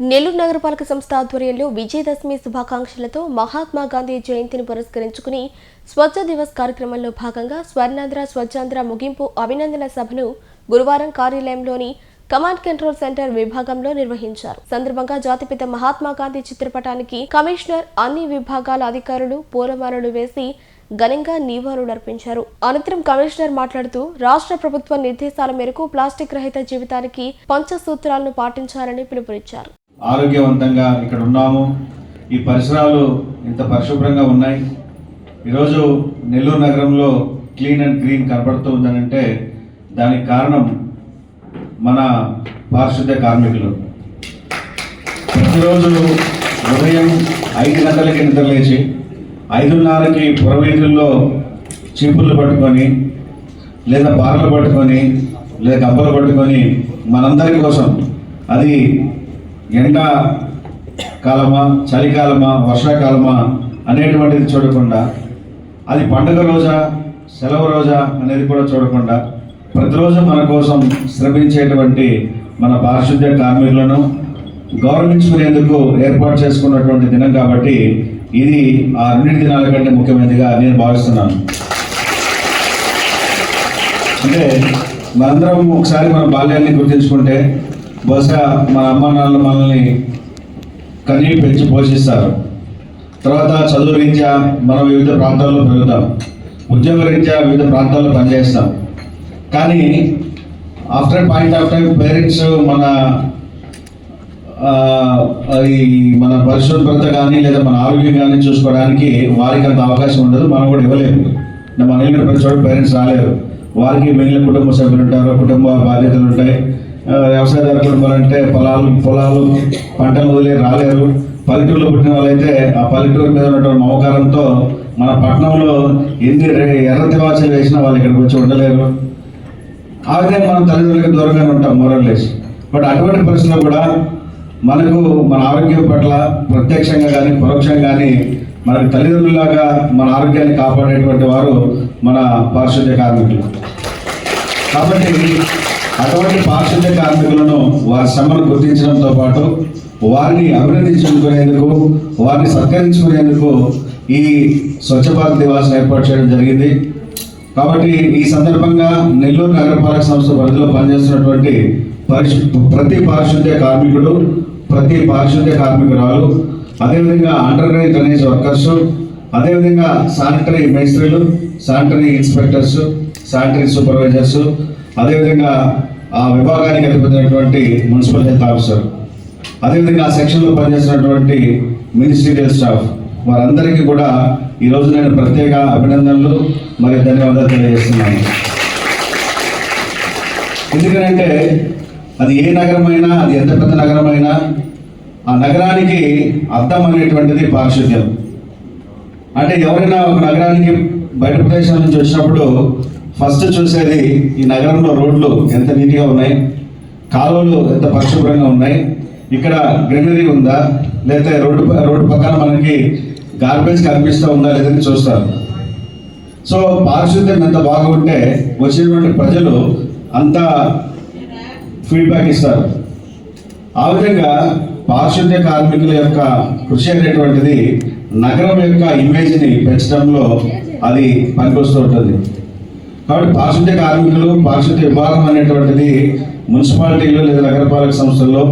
నెల్లూరు నగరపాలక సంస్థ ఆధ్వర్యంలో విజయదశమి శుభాకాంక్షలతో మహాత్మా గాంధీ జయంతిని పురస్కరించుకుని స్వచ్ఛ దివస్ కార్యక్రమంలో భాగంగా స్వర్ణాంధ్ర స్వచ్ఛాంధ్ర ముగింపు అభినందన సభను గురువారం కార్యాలయంలోని కమాండ్ కంట్రోల్ సెంటర్ విభాగంలో నిర్వహించారు. సందర్భంగా జాతిపిత మహాత్మా గాంధీ చిత్రపటానికి కమిషనర్ అన్ని విభాగాల అధికారులు పూలమాలలు వేసి ఘనంగా నివాళులర్పించారు. అనంతరం కమిషనర్ మాట్లాడుతూ రాష్ట్ర ప్రభుత్వ నిర్దేశాల మేరకు ప్లాస్టిక్ రహిత జీవితానికి పంచసూత్రాలను పాటించాలని పిలుపునిచ్చారు. ఆరోగ్యవంతంగా ఇక్కడ ఉన్నాము. ఈ పరిసరాలు ఇంత పరిశుభ్రంగా ఉన్నాయి. ఈరోజు నెల్లూరు నగరంలో క్లీన్ అండ్ గ్రీన్ కనబడుతూ ఉందనంటే దానికి కారణం మన పారిశుద్ధ్య కార్మికులు. ప్రతిరోజు ఉదయం ఐదు గంటలకి నిద్రలేచి ఐదున్నరకి పురవీధుల్లో చీపుర్లు పట్టుకొని లేదా పారలు పట్టుకొని లేదా గబ్బలు పట్టుకొని మనందరి కోసం అది ఎండ కాలమా చలికాలమా వర్షాకాలమా అనేటువంటిది చూడకుండా అది పండుగ రోజా సెలవు రోజా అనేది కూడా చూడకుండా ప్రతిరోజు మన కోసం శ్రమించేటువంటి మన పారిశుద్ధ్య కార్మికులను గౌరవించుకునేందుకు ఏర్పాటు చేసుకున్నటువంటి దినం కాబట్టి ఇది ఆ రెండు దినాల కంటే ముఖ్యమైనదిగా నేను భావిస్తున్నాను. అంటే మనందరం ఒకసారి మన బాల్యాన్ని గుర్తించుకుంటే బహుశా మన అమ్మ నాన్నలు మనల్ని కనీ పెంచి పోషిస్తారు. తర్వాత చదువు రీత్యా మనం వివిధ ప్రాంతాల్లో పెరుగుతాం. ఉద్యోగ రీత్యా వివిధ ప్రాంతాల్లో పనిచేస్తాం. కానీ after point of time parents మన ఈ మన పరిశుభ్రత కానీ లేదా మన ఆరోగ్యం కానీ చూసుకోవడానికి వారికి అంత అవకాశం ఉండదు. మనం కూడా ఇవ్వలేము. మన ఇల్లు ప్రతి చోట పేరెంట్స్ రాలేరు. వారికి మిగిలిన కుటుంబ సభ్యులు ఉంటారు. కుటుంబ బాధ్యతలు ఉంటాయి. వ్యవసాయదారు కుటుంబాలు అంటే పొలాలు పొలాలు పంటలు వదిలే రాలేరు. పల్లెటూరులో పుట్టిన వాళ్ళైతే ఆ పల్లెటూరు మీద ఉన్నటువంటి మమకారంతో మన పట్టణంలో ఎన్ని ఎర్ర తివాచలు వేసినా వాళ్ళు ఇక్కడికి వచ్చి ఉండలేరు. ఆ విధంగా మనం తల్లిదండ్రులకి దూరంగానే ఉంటాం మోరల్లెస్ బట్ అటువంటి పరిస్థితుల్లో కూడా మనకు మన ఆరోగ్యం పట్ల ప్రత్యక్షంగా కానీ పరోక్షంగా కానీ మనకు తల్లిదండ్రులాగా మన ఆరోగ్యాన్ని కాపాడేటువంటి వారు మన పారిశుద్ధ్య కార్మికులు. కాబట్టి అటువంటి పారిశుద్ధ్య కార్మికులను వారి శ్రమను గుర్తించడంతో పాటు వారిని అభినందించుకునేందుకు వారిని సత్కరించుకునేందుకు ఈ స్వచ్ఛ భారత్ దివాస్ ఏర్పాటు చేయడం జరిగింది. కాబట్టి ఈ సందర్భంగా నెల్లూరు నగరపాలక సంస్థ పరిధిలో పనిచేస్తున్నటువంటి పరిశు ప్రతి పారిశుద్ధ్య కార్మికుడు ప్రతి పారిశుద్ధ్య కార్మికురాలు అదేవిధంగా అండర్ గ్రౌండ్ డ్రైనేజ్ వర్కర్స్ అదేవిధంగా శానిటరీ మేస్త్రీలు శానిటరీ ఇన్స్పెక్టర్స్ శానిటరీ సూపర్వైజర్స్ అదేవిధంగా ఆ విభాగానికి అధిపతినటువంటి మున్సిపల్ హెల్త్ ఆఫీసర్ అదేవిధంగా ఆ సెక్షన్లో పనిచేసినటువంటి మినిస్ట్రియల్ స్టాఫ్ వారందరికీ కూడా ఈరోజు నేను ప్రత్యేక అభినందనలు మరియు ధన్యవాదాలు తెలియజేస్తున్నాను. ఎందుకంటే అది ఏ నగరమైనా అది ఎంత పెద్ద నగరమైనా ఆ నగరానికి అర్థం అనేటువంటిది పారిశుద్ధ్యం. అంటే ఎవరైనా ఒక నగరానికి బయట ప్రదేశాల నుంచి వచ్చినప్పుడు ఫస్ట్ చూసేది ఈ నగరంలో రోడ్లు ఎంత నీట్గా ఉన్నాయి కాలువలు ఎంత పరిశుభ్రంగా ఉన్నాయి ఇక్కడ గ్రీనరీ ఉందా లేకపోతే రోడ్డు రోడ్డు పక్కన మనకి గార్బేజ్ కనిపిస్తూ ఉందా లేదని చూస్తారు. సో పారిశుద్ధ్యం ఎంత బాగుంటే వచ్చినటువంటి ప్రజలు అంత ఫీడ్బ్యాక్ ఇస్తారు. ఆ విధంగా పారిశుద్ధ్య కార్మికుల యొక్క కృషి అనేటువంటిది నగరం యొక్క ఇమేజ్ని పెంచడంలో అది పనికొస్తూ ఉంటుంది. కాబట్టి పారిశుద్ధ్య కార్మికులు పారిశుద్ధ్య విభాగం అనేటువంటిది మున్సిపాలిటీలు లేదా నగరపాలక సంస్థల్లో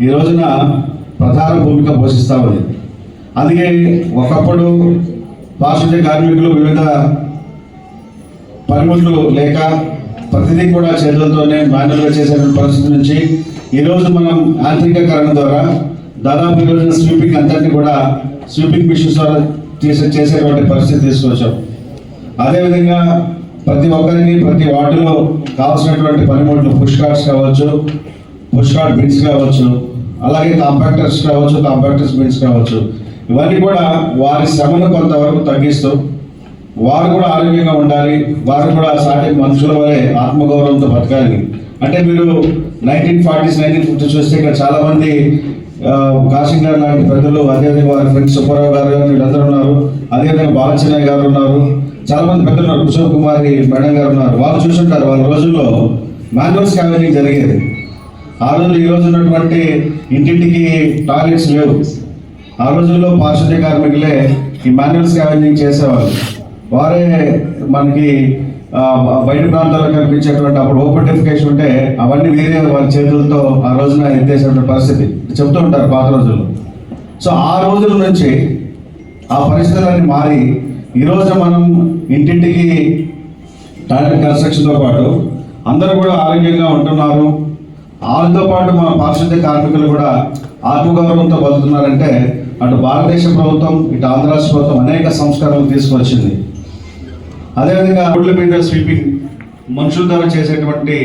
ఈ రోజున ప్రధాన భూమిక పోషిస్తూ ఉంది అందుకే ఒకప్పుడు పారిశుద్ధ్య కార్మికులు వివిధ పనిముట్లు లేక ప్రతిదీ కూడా చేతులతోనే మాన్యువల్గా చేసేటువంటి పరిస్థితి నుంచి ఈరోజు మనం యాంత్రికీకరణ ద్వారా దాదాపు ఈరోజు స్వీపింగ్ అంతటిని కూడా స్వీపింగ్ మిషన్స్ ద్వారా చేసే చేసేటువంటి పరిస్థితి తీసుకొచ్చాం. అదేవిధంగా ప్రతి ఒక్కరికి ప్రతి వార్డులో కావాల్సినటువంటి పనిముట్లు పుష్ కార్డ్స్ కావచ్చు పుష్ కార్డ్ బిన్స్ కావచ్చు అలాగే కాంపాక్టర్స్ కావచ్చు కాంపాక్టర్స్ బిన్స్ కావచ్చు ఇవన్నీ కూడా వారి శ్రమను కొంతవరకు తగ్గిస్తూ వారు కూడా ఆరోగ్యంగా ఉండాలి వారు కూడా సాటి మనుషుల వలె ఆత్మగౌరవంతో బతకాలి. అంటే మీరు నైన్టీన్ ఫార్టీస్ నైన్టీన్ ఫిఫ్టీ చూస్తే ఇక్కడ చాలామంది కాశింగ్ గారు లాంటి పెద్దలు అదేవిధంగా వారి ఫ్రెండ్స్ సుబ్బారావు గారు వీళ్ళందరూ ఉన్నారు. అదేవిధంగా బాలచన్నయ్య గారు ఉన్నారు. చాలా మంది పెద్దలు ఉన్నారు కుశల్ కుమారి మేడం గారు ఉన్నారు. వాళ్ళు చూసుంటారు వాళ్ళ రోజుల్లో మాన్యువల్ స్కావెనింగ్ జరిగేది. ఆ రోజు ఈ రోజు ఉన్నటువంటి ఇంటింటికి టాయిలెట్స్ లేవు. ఆ రోజుల్లో పారిశుద్ధ్య కార్మికులే ఈ మాన్యువల్ స్కావెంజింగ్ చేసేవాళ్ళు. వారే మనకి బయట ప్రాంతాల్లో కనిపించేటువంటి అప్పుడు ఓపెన్ డెఫికేషన్ ఉంటే అవన్నీ వేరే వాళ్ళ చేతులతో ఆ రోజున ఎత్తేసినటువంటి పరిస్థితి. చెప్తూ ఉంటారు పాత రోజుల్లో. సో ఆ రోజుల నుంచి ఆ పరిస్థితులన్నీ మారి ఈరోజు మనం ఇంటింటికి టాయిలెట్ కన్స్ట్రక్షన్తో పాటు అందరూ కూడా ఆరోగ్యంగా ఉంటున్నారు. వాళ్ళతో పాటు మన పారిశుద్ధ్య కార్మికులు కూడా ఆత్మగౌరవంతో బతుకుతున్నారంటే అటు భారతదేశ ప్రభుత్వం ఇటు ఆంధ్ర ప్రభుత్వం అనేక సంస్కరణలు తీసుకొచ్చింది. అదేవిధంగా రోడ్ల మీద స్వీపింగ్ మనుషుల ద్వారా చేసేటువంటి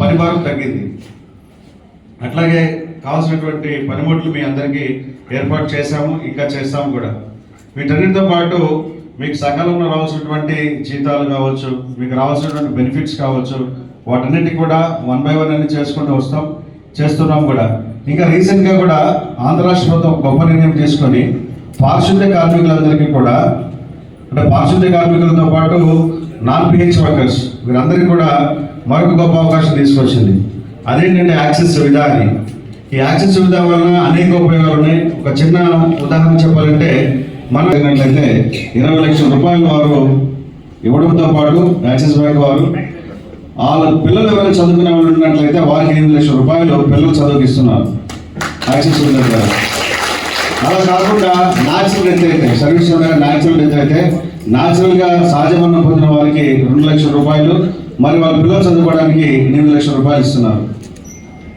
పనిభారం తగ్గింది. అట్లాగే కావాల్సినటువంటి పనిముట్లు మీ అందరికీ ఏర్పాటు చేశాము ఇంకా చేస్తాము కూడా. వీటన్నిటితో పాటు మీకు సకాలంలో రావాల్సినటువంటి జీతాలు కావచ్చు మీకు రావాల్సినటువంటి బెనిఫిట్స్ కావచ్చు వాటన్నిటి కూడా వన్ బై వన్ అన్ని చేసుకుంటూ వస్తాం చేస్తున్నాం కూడా. ఇంకా రీసెంట్గా కూడా ఆంధ్ర రాష్ట్ర ప్రభుత్వం గొప్ప నిర్ణయం తీసుకొని పారిశుద్ధ్య కార్మికులందరికీ కూడా అంటే పారిశుద్ధ్య కార్మికులతో పాటు నాన్ పిహెచ్ వర్కర్స్ వీరందరికీ కూడా మరొక గొప్ప అవకాశం తీసుకొచ్చింది. అదేంటంటే యాక్సెస్ సువిధ అని. ఈ యాక్సెస్ సువిధ వలన అనేక ఉపయోగాలు ఉన్నాయి. ఒక చిన్న ఉదాహరణ చెప్పాలంటే మనం ఏంటంటే ఇరవై లక్షల రూపాయలు వారు ఇవ్వడంతో పాటు యాక్సిస్ బ్యాంక్ వారు వాళ్ళ పిల్లలు ఎవరైనా చదువుకునే వాళ్ళు ఉన్నట్లయితే వారికి ఎనిమిది లక్షల రూపాయలు పిల్లలు చదువుకిస్తున్నారు యాక్సిస్ బ్యాంక్ ద్వారా. అలా కాకుండా న్యాచురల్ డెత్ అయితే సర్వీస్ న్యాచురల్ డెత్ అయితే న్యాచురల్గా సహజమన్న సహజ మరణం పొందిన వారికి రెండు లక్షల రూపాయలు మరి వాళ్ళ పిల్లలు చదువుకోవడానికి ఎనిమిది లక్షల రూపాయలు ఇస్తున్నారు.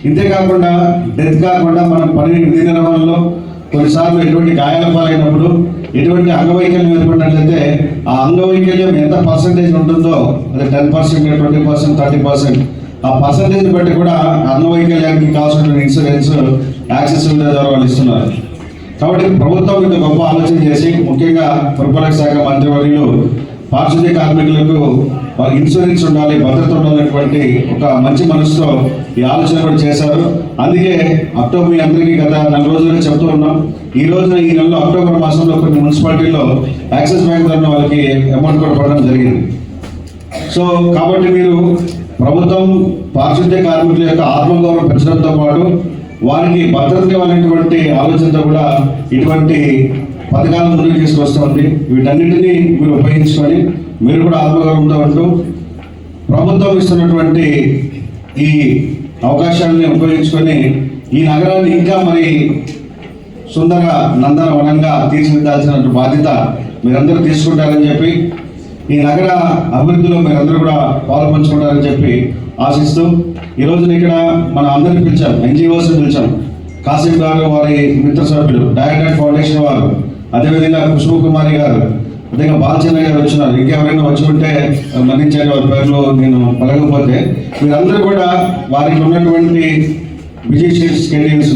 ఇంతే కాకుండా డెత్ కాకుండా మనం పని విధి నిర్వహణలో కొన్నిసార్లు ఎటువంటి గాయాల పాలైనప్పుడు ఎటువంటి అంగవైకల్యం ఏర్పడినట్లయితే ఆ అంగవైకల్యం ఎంత పర్సంటేజ్ ఉంటుందో అది ten percent twenty percent thirty percent ఆ పర్సంటేజ్ బట్టి కూడా అంగవైకల్యానికి కావాల్సిన ఇన్సూరెన్స్ యాక్సెస్ ద్వారా వాళ్ళు ఇస్తున్నారు. కాబట్టి ప్రభుత్వం ఇంత గొప్ప ఆలోచన చేసి ముఖ్యంగా పురపాలక శాఖ మంత్రివర్యులు పారిశుద్ధ్య కార్మికులకు ఇన్సూరెన్స్ ఉండాలి భద్రత ఉండాలనేటువంటి ఒక మంచి మనసుతో ఈ ఆలోచన కూడా చేశారు. అందుకే అక్టోబర్ మీ అందరికీ గత నెల రోజులుగా చెప్తూ ఉన్నాం. ఈ రోజున ఈ నెలలో అక్టోబర్ మాసంలో కొన్ని మున్సిపాలిటీల్లో యాక్సిస్ బ్యాంక్ తరఫున వాళ్ళకి అమౌంట్ కూడా పడడం జరిగింది. సో కాబట్టి మీరు ప్రభుత్వం పారిశుద్ధ్య కార్మికుల యొక్క ఆత్మగౌరవం పెంచడంతో పాటు వారికి భద్రత ఇవ్వాలనేటువంటి ఆలోచనతో కూడా ఇటువంటి పథకాలను ముందుకు తీసుకొస్తుంది వీటన్నిటిని మీరు ఉపయోగించుకొని మీరు కూడా ఆత్మగౌరవంతో ఉంటూ ప్రభుత్వం ఇస్తున్నటువంటి ఈ అవకాశాలని ఉపయోగించుకొని ఈ నగరాన్ని ఇంకా మరి సుందర నందనవనంగా తీర్చిదిద్దాల్సిన బాధ్యత మీరందరూ తీసుకుంటారని చెప్పి ఈ నగర అభివృద్ధిలో మీరందరూ కూడా పాల్పంచుకుంటారని చెప్పి ఆశిస్తూ ఈ రోజున ఇక్కడ మన అందరిని పిలిచాం ఎన్జిఓస్ని పిలిచాం. కాసిం గారు వారి మిత్ర సభ్యులు డైరెక్టర్ ఫౌండేషన్ వారు అదేవిధంగా కుసుమ కుమారి గారు అదేవిధంగా బాలచంద్ర గారు వచ్చినారు. ఇంకెవరైనా వచ్చి ఉంటే మరణించారు వారి పేర్లు నేను పలకపోతే మీరందరూ కూడా వారికి ఉన్నటువంటి బిజీ షెడ్యూల్స్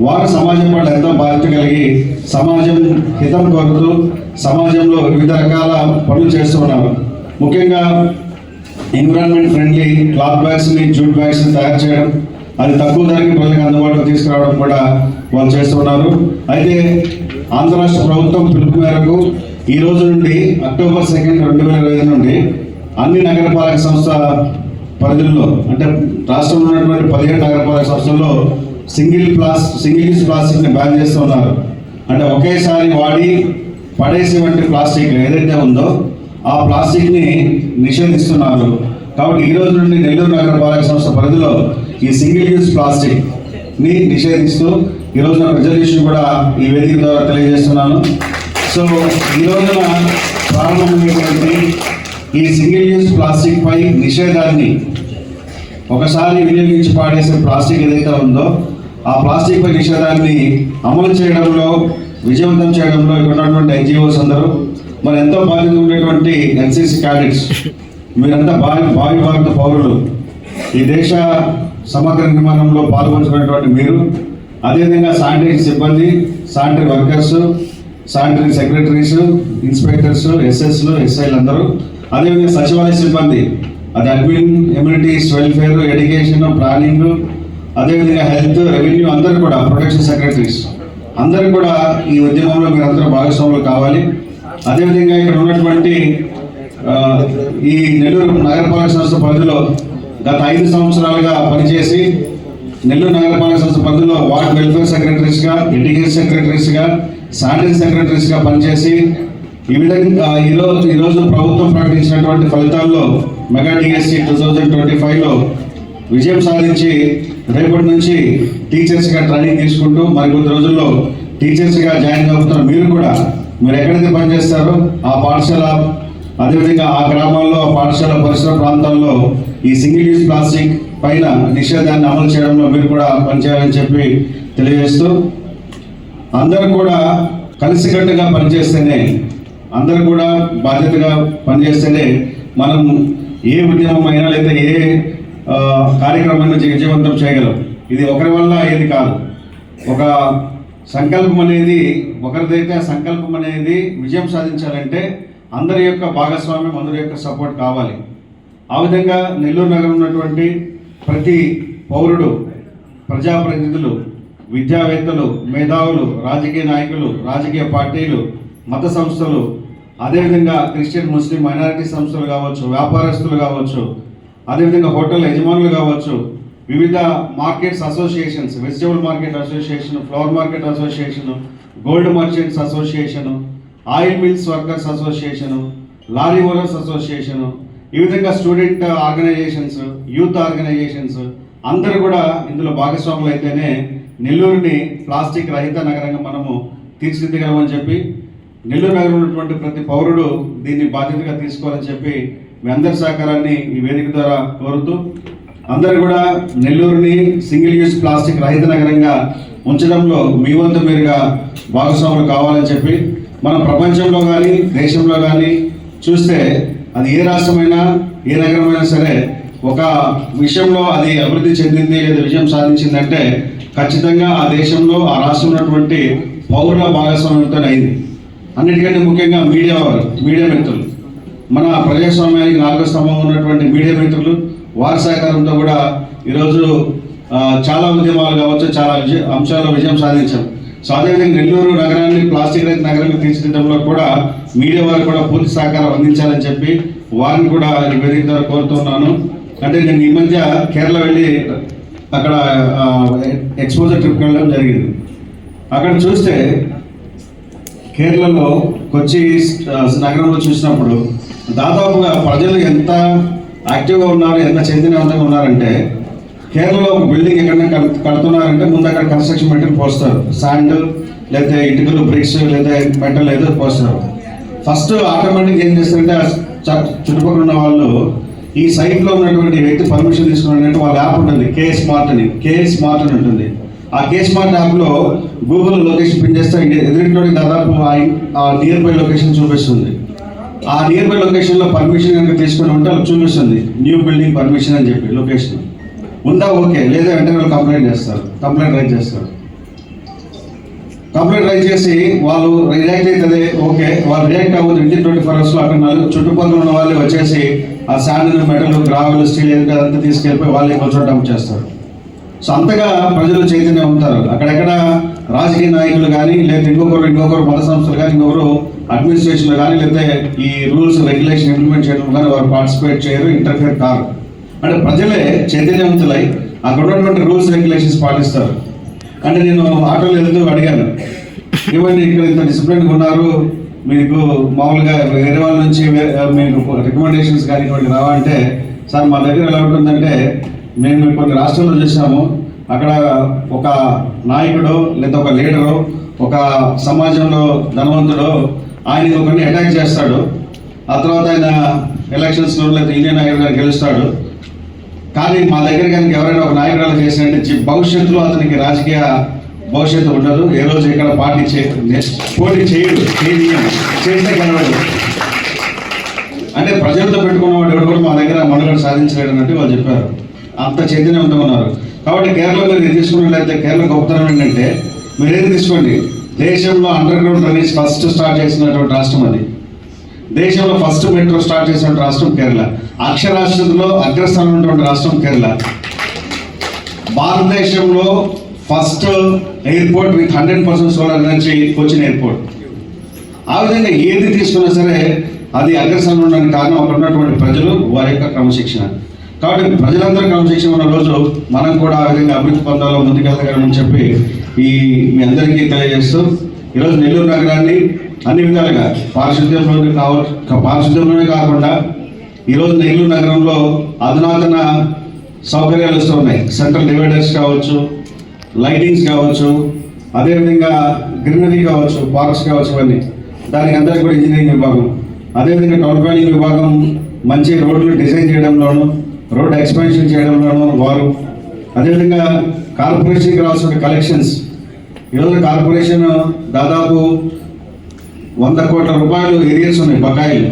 వారు సమాజం పట్ల ఎంతో బాధ్యత కలిగి సమాజం హితం కోరుతూ సమాజంలో వివిధ రకాల పనులు చేస్తున్నారు ముఖ్యంగా ఎన్విరాన్మెంట్ ఫ్రెండ్లీ క్లాత్ బ్యాగ్స్ని జూట్ బ్యాగ్స్ని తయారు చేయడం అది తక్కువ ధరకి ప్రజలకు అందుబాటులో తీసుకురావడం కూడా వాళ్ళు చేస్తున్నారు అయితే ఆంధ్ర రాష్ట్ర ప్రభుత్వం పిలుపు మేరకు ఈ రోజు నుండి అక్టోబర్ సెకండ్ రెండు వేల ఇరవై ఐదు నుండి అన్ని నగరపాలక సంస్థ పరిధుల్లో అంటే రాష్ట్రంలో ఉన్నటువంటి పదిహేడు నగరపాలక సంస్థల్లో సింగిల్ ప్లాస్ సింగిల్ యూజ్ ప్లాస్టిక్ని బ్యాన్ చేస్తున్నారు అంటే ఒకేసారి వాడి పడేసేవంటి ప్లాస్టిక్ ఏదైతే ఉందో ఆ ప్లాస్టిక్ని నిషేధిస్తున్నారు. కాబట్టి ఈ రోజు నుండి నెల్లూరు నగరపాలక సంస్థ పరిధిలో ఈ సింగిల్ యూజ్ ప్లాస్టిక్ని నిషేధిస్తూ ఈ రోజున రిజల్యూషన్ కూడా ఈ వేదిక ద్వారా తెలియజేస్తున్నాను. సో ఈ రోజున ప్రారంభమైనటువంటి ఈ సింగిల్ యూజ్ ప్లాస్టిక్ పై నిషేధాన్ని ఒకసారి వినియోగించి పాడేసే ప్లాస్టిక్ ఏదైతే ఉందో ఆ ప్లాస్టిక్ పై నిషేధాన్ని అమలు చేయడంలో విజయవంతం చేయడంలో ఇక్కడ ఉన్నటువంటి ఎన్జిఓస్ అందరూ మరి ఎంతో బాధ్యత ఉండేటువంటి ఎన్సీసీ క్యాడెట్స్ మీరంతా భావి భావి భారత పౌరులు. ఈ దేశ సమగ్ర నిర్మాణంలో పాల్గొంచుకున్నటువంటి మీరు అదేవిధంగా శానిటరీ సిబ్బంది sanitary workers sanitary secretaries inspectors ఎస్ఎస్లు ఎస్ఐలు అందరూ అదేవిధంగా సచివాలయ సిబ్బంది అది admin immunities welfare education planning అదేవిధంగా హెల్త్ రెవెన్యూ అందరూ కూడా ప్రొటెక్షన్ సెక్రటరీస్ అందరూ కూడా ఈ ఉద్యమంలో మీరు అందరూ భాగస్వాములు కావాలి. అదేవిధంగా ఇక్కడ ఉన్నటువంటి ఈ నెల్లూరు నగరపాలక సంస్థ పరిధిలో గత ఐదు సంవత్సరాలుగా పనిచేసి నెల్లూరు నగరపాలక సంస్థ పరిధిలో వార్డ్ వెల్ఫేర్ సెక్రటరీస్గా ఎడ్యుకేషన్ సెక్రటరీస్గా శానిటరీ సెక్రటరీస్గా పనిచేసి ఈ విధంగా ఈరోజు ఈరోజు ప్రభుత్వం ప్రకటించినటువంటి ఫలితాల్లో mega DSC two thousand twenty ఫైవ్లో విజయం సాధించి రేపటి నుంచి టీచర్స్గా ట్రైనింగ్ తీసుకుంటూ మరికొద్ది రోజుల్లో టీచర్స్గా జాయిన్ అవుతున్న మీరు కూడా మీరు ఎక్కడైతే పనిచేస్తారో ఆ పాఠశాల అదేవిధంగా ఆ గ్రామాల్లో ఆ పాఠశాల పరిసర ప్రాంతాల్లో ఈ సింగిల్ యూజ్ ప్లాస్టిక్ పైన నిషేధాన్ని అమలు చేయడంలో మీరు కూడా పనిచేయాలని చెప్పి తెలియజేస్తూ అందరూ కూడా కలిసికట్టుగా పనిచేస్తేనే అందరూ కూడా బాధ్యతగా పనిచేస్తేనే మనం ఏ ఉద్యమం అయినా లేదా ఏ కార్యక్రమాన్ని విజయవంతం చేయగలం. ఇది ఒకరి వల్ల ఏది కాదు. ఒక సంకల్పం అనేది ఒకరిదైతే సంకల్పం అనేది విజయం సాధించాలంటే అందరి యొక్క భాగస్వామ్యం అందరి యొక్క సపోర్ట్ కావాలి. ఆ విధంగా నెల్లూరు నగరం ఉన్నటువంటి ప్రతి పౌరుడు ప్రజాప్రతినిధులు విద్యావేత్తలు మేధావులు రాజకీయ నాయకులు రాజకీయ పార్టీలు మత సంస్థలు అదేవిధంగా క్రిస్టియన్ ముస్లిం మైనారిటీ సంస్థలు కావచ్చు వ్యాపారస్తులు కావచ్చు అదేవిధంగా హోటల్ యజమానులు కావచ్చు వివిధ markets associations vegetable market association flower market association gold merchants association oil mills workers association lorry owners association ఈ విధంగా స్టూడెంట్ ఆర్గనైజేషన్స్ యూత్ ఆర్గనైజేషన్స్ అందరూ కూడా ఇందులో భాగస్వాములు అయితేనే నెల్లూరుని ప్లాస్టిక్ రహిత నగరంగా మనము తీర్చిదిద్దగలమని చెప్పి నెల్లూరు నగరం ఉన్నటువంటి ప్రతి పౌరుడు దీన్ని బాధ్యతగా తీసుకోవాలని చెప్పి మీ అందరి సహకారాన్ని ఈ వేదిక ద్వారా కోరుతూ అందరూ కూడా నెల్లూరుని సింగిల్ యూజ్ ప్లాస్టిక్ రహిత నగరంగా ఉంచడంలో మీ వంతు మీరుగా భాగస్వాములు కావాలని చెప్పి మన ప్రపంచంలో కానీ దేశంలో కానీ చూస్తే అది ఏ రాష్ట్రమైనా ఏ నగరమైనా సరే ఒక విషయంలో అది అభివృద్ధి చెందింది లేదా విజయం సాధించిందంటే ఖచ్చితంగా ఆ దేశంలో ఆ రాష్ట్రంలో ఉన్నటువంటి పౌరుల భాగస్వామ్యంతో అయింది. అన్నిటికంటే ముఖ్యంగా మీడియా వారు మీడియా మిత్రులు. మన ప్రజాస్వామ్యానికి నాలుగో స్తంభం ఉన్నటువంటి మీడియా మిత్రులు వారి సహకారంతో కూడా ఈరోజు చాలా ఉద్యమాలు కావచ్చు చాలా విజయ అంశాల్లో విజయం సాధించాం. సో అదేవిధంగా నెల్లూరు నగరాన్ని ప్లాస్టిక్ రహిత నగరంగా తీర్చిదిద్దడంలో కూడా మీడియా వారు కూడా పూర్తి సహకారం అందించాలని చెప్పి వారిని కూడా ఈ వేదిక ద్వారా కోరుతున్నాను అంటే నేను ఈ మధ్య కేరళ వెళ్ళి అక్కడ ఎక్స్పోజర్ ట్రిప్ వెళ్ళడం జరిగింది. అక్కడ చూస్తే కేరళలో కొచ్చి నగరంలో చూసినప్పుడు దాదాపుగా ప్రజలు ఎంత యాక్టివ్గా ఉన్నారు ఎంత చైతన్యవంతంగా ఉన్నారంటే కేరళలో ఒక బిల్డింగ్ ఎక్కడైనా కడు- కడుతున్నారంటే ముందు అక్కడ కన్స్ట్రక్షన్ మెటీరియల్ పోస్తారు. శాండ్ లేదా ఇటుకలు బ్రిక్స్ లేదా మెటల్ ఏదో పోస్తారు. ఫస్ట్ ఆటోమేటిక్ ఏం చేస్తారంటే చ- చుట్టుపక్కల ఉన్న వాళ్ళు ఈ సైట్లో ఉన్నటువంటి వ్యక్తి పర్మిషన్ తీసుకున్నట్టు వాళ్ళ యాప్ ఉంటుంది కే స్మార్ట్ అని కే స్మార్ట్ అని ఉంటుంది. ఆ కే స్మార్ట్ యాప్లో గూగుల్ లొకేషన్ పిన్ చేస్తే ఎదురింటి దాదాపు ఆ నియర్ బై లొకేషన్ చూపిస్తుంది. ఆ నియర్ బై లొకేషన్లో పర్మిషన్ కనుక తీసుకుని ఉంటే చూపిస్తుంది. న్యూ బిల్డింగ్ పర్మిషన్ అని చెప్పి లొకేషన్ ఉందా ఓకే లేదా వెంటనే వాళ్ళు కంప్లైంట్ చేస్తారు. కంప్లైంట్ రైజ్ చేస్తారు. కంప్లైంట్ రైజ్ చేసి వాళ్ళు రియాక్ట్ అవుతుంది. ఓకే వాళ్ళు రియాక్ట్ అవ్వదు. ఇంటి ట్వంటీ ఫోర్ అవర్స్లో అక్కడ నలుగురు చుట్టుపక్కల ఉన్న వాళ్ళు వచ్చేసి ఆ శాండ్ మెటల్ గ్రావెల్ స్టీల్ ఏది అదంతా తీసుకెళ్ళిపోయి వాళ్ళు కొంచెం డంప్ చేస్తారు. సో అంతగా ప్రజలు చైతన్యం ఉంటారు. అక్కడెక్కడ రాజకీయ నాయకులు కానీ లేదా ఇంకొకరు ఇంకొకరు మత సంస్థలు కానీ ఇంకొకరు అడ్మినిస్ట్రేషన్లో కానీ లేకపోతే ఈ రూల్స్ రెగ్యులేషన్ ఇంప్లిమెంట్ చేయడం కానీ వారు పార్టిసిపేట్ చేయరు ఇంటర్ఫియర్ కారు. అంటే ప్రజలే చైతన్యవంతులై అక్కడ ఉన్నటువంటి రూల్స్ రెగ్యులేషన్స్ పాటిస్తారు. అంటే నేను ఆటోలో వెళ్తూ అడిగాను. ఏమండి ఇక్కడ ఇంత డిసిప్లిన్గా ఉన్నారు? మీకు మామూలుగా వేరే వాళ్ళ నుంచి మీకు రికమెండేషన్స్ కానీ ఇటువంటి రావా అంటే సార్ మా దగ్గర ఎలా ఉంటుందంటే మేము కొన్ని రాష్ట్రాల్లో చూసాము. అక్కడ ఒక నాయకుడు లేదా ఒక లీడరు ఒక సమాజంలో ధనవంతుడు ఆయన ఒకరిని అటాక్ చేస్తాడు. ఆ తర్వాత ఆయన ఎలక్షన్స్లో లేకపోతే ఇండియన్ నాయకుడు గారు గెలుస్తాడు. కానీ మా దగ్గర కనుక ఎవరైనా ఒక నాయకురాలు చేసినట్టు భవిష్యత్తులో అతనికి రాజకీయ భవిష్యత్తు ఉండదు. ఏ రోజు ఇక్కడ పార్టీ చే పోటీ చేయడు. చేయనీయం. చేస్తే గెలవడు. అంటే ప్రజలతో పెట్టుకున్నవాడు ఎవడు కూడా మా దగ్గర మనుగడ సాధించలేడు అన్నట్టు వాళ్ళు చెప్పారు. అంత చైతన్యవంతం ఉన్నారు. కాబట్టి కేరళ మీరు తీసుకున్నట్లయితే కేరళ గొప్పతనం ఏంటంటే మీరేది తీసుకోండి. దేశంలో under ground drainage first start చేసినటువంటి రాష్ట్రం అది. దేశంలో ఫస్ట్ మెట్రో స్టార్ట్ చేసిన రాష్ట్రం కేరళ. అక్షరాస్యతలో అగ్రస్థానం ఉన్నటువంటి రాష్ట్రం కేరళ. భారతదేశంలో first airport with hundred percent solar energy Cochin airport ఆ విధంగా ఏది తీసుకున్నా సరే అది అగ్రస్థానం ఉండడానికి కారణం అక్కడ ఉన్నటువంటి ప్రజలు వారి యొక్క క్రమశిక్షణ. కాబట్టి ప్రజలందరూ క్రమశిక్షణ ఉన్న రోజు మనం కూడా ఆ విధంగా అభివృద్ధి పొందాలో ముందుకెళ్తామని చెప్పి ఈ మీ అందరికీ తెలియజేస్తూ ఈరోజు నెల్లూరు నగరాన్ని అన్ని విధాలుగా పారిశుద్ధ్యంలోనే కావచ్చు పారిశుద్ధ్యంలోనే కాకుండా ఈరోజు నెల్లూరు నగరంలో అధునాతన సౌకర్యాలు వస్తున్నాయి సెంట్రల్ డివైడర్స్ కావచ్చు లైటింగ్స్ కావచ్చు అదేవిధంగా గ్రీనరీ కావచ్చు పార్క్స్ కావచ్చు ఇవన్నీ. దానికి అందరికీ కూడా ఇంజనీరింగ్ విభాగం. అదేవిధంగా టౌన్ ప్లానింగ్ విభాగం మంచి రోడ్లు డిజైన్ చేయడంలోను రోడ్ ఎక్స్పాన్షన్ చేయడంలోను వారు. అదేవిధంగా కార్పొరేషన్కి రావాల్సిన కలెక్షన్స్ ఈరోజు కార్పొరేషన్ దాదాపు వంద కోట్ల రూపాయలు ఏరియల్స్ ఉన్నాయి బకాయిలు.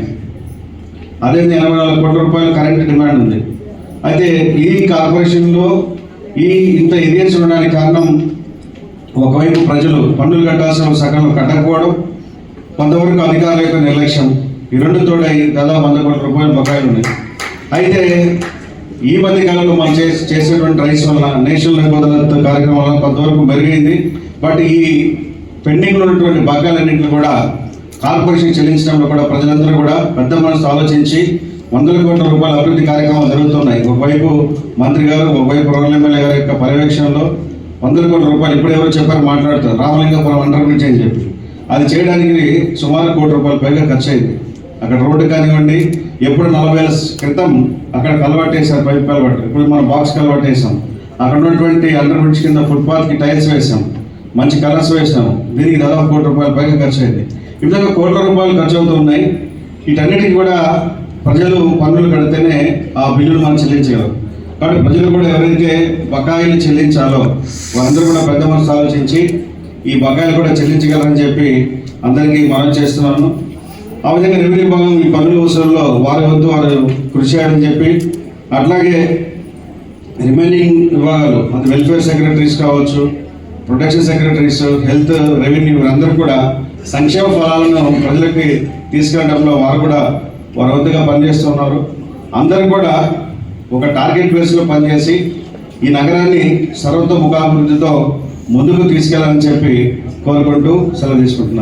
అదే ఎనభై నాలుగు కోట్ల రూపాయలు కరెంట్ డిమాండ్ ఉంది. అయితే ఈ కార్పొరేషన్లో ఈ ఇంత ఏరియల్స్ ఉండడానికి కారణం ఒకవైపు ప్రజలు పన్నులు కట్టాల్సిన సగం కట్టకపోవడం కొంతవరకు అధికారుల యొక్క నిర్లక్ష్యం. ఈ రెండు తోడై దాదాపు వంద కోట్ల రూపాయలు బకాయిలు ఉన్నాయి. అయితే ఈ మధ్య కాలంలో మనం చేసే చేసేటువంటి రైస్ వల్ల నేషనల్ నిబంధనలతో కార్యక్రమం వల్ల కొంతవరకు మెరుగైంది. బట్ ఈ పెండింగ్లో ఉన్నటువంటి బకాయిలన్నింటినీ కూడా కార్పొరేషన్ చెల్లించడంలో కూడా ప్రజలందరూ కూడా పెద్ద మనసు ఆలోచించి వందల కోట్ల రూపాయల అభివృద్ధి కార్యక్రమాలు జరుగుతున్నాయి. ఒకవైపు మంత్రి గారు ఒకవైపు రూరల్ ఎమ్మెల్యే గారి యొక్క పర్యవేక్షణలో వందల కోట్ల రూపాయలు ఇప్పుడు ఎవరో చెప్పారు మాట్లాడుతారు. రామలింగపురం అండర్ బ్రిడ్జ్ అని చెప్పి. అది చేయడానికి సుమారు కోటి రూపాయల పైగా ఖర్చు అయింది అక్కడ రోడ్డు కానివ్వండి ఎప్పుడు నలభై ఏళ్ళ క్రితం అక్కడ కలవాటు వేసారు పైపు కలవాటు. ఇప్పుడు మనం బాక్స్ కలవాటు వేసాం అక్కడ ఉన్నటువంటి అండర్ బ్రిడ్జ్ కింద ఫుట్పాత్కి టైల్స్ వేసాం మంచి కలర్స్ వేసినాము దీనికి దాదాపు కోటి రూపాయల పైగా ఖర్చు అయింది ఈ విధంగా కోట్ల రూపాయలు ఖర్చు అవుతూ ఉన్నాయి వీటన్నిటికి కూడా ప్రజలు పన్నులు కడితేనే ఆ బిల్లులు మనం చెల్లించగలం. కాబట్టి ప్రజలు కూడా ఎవరైతే బకాయిలు చెల్లించాలో వారందరూ కూడా పెద్ద మనసు ఆలోచించి ఈ బకాయిలు కూడా చెల్లించగలరని చెప్పి అందరికీ మనం చేస్తున్నాను. ఆ విధంగా రెవెన్యూ భాగం ఈ పన్నుల అవసరంలో వారి వద్ద వారు కృషి చేయాలని చెప్పి అట్లాగే రిమైనింగ్ విభాగాలు అది వెల్ఫేర్ సెక్రటరీస్ కావచ్చు ప్రొటెక్షన్ సెక్రటరీస్ హెల్త్ రెవెన్యూ అందరూ కూడా సంక్షేమ ఫలాలను ప్రజలకి తీసుకెళ్ళడంలో వారు కూడా వారి వద్దగా పనిచేస్తున్నారు అందరూ కూడా ఒక టార్గెట్ బేస్లో పనిచేసి ఈ నగరాన్ని సర్వతోముఖాభివృద్ధితో ముందుకు తీసుకెళ్ళాలని చెప్పి కోరుకుంటూ సెలవు తీసుకుంటున్నాను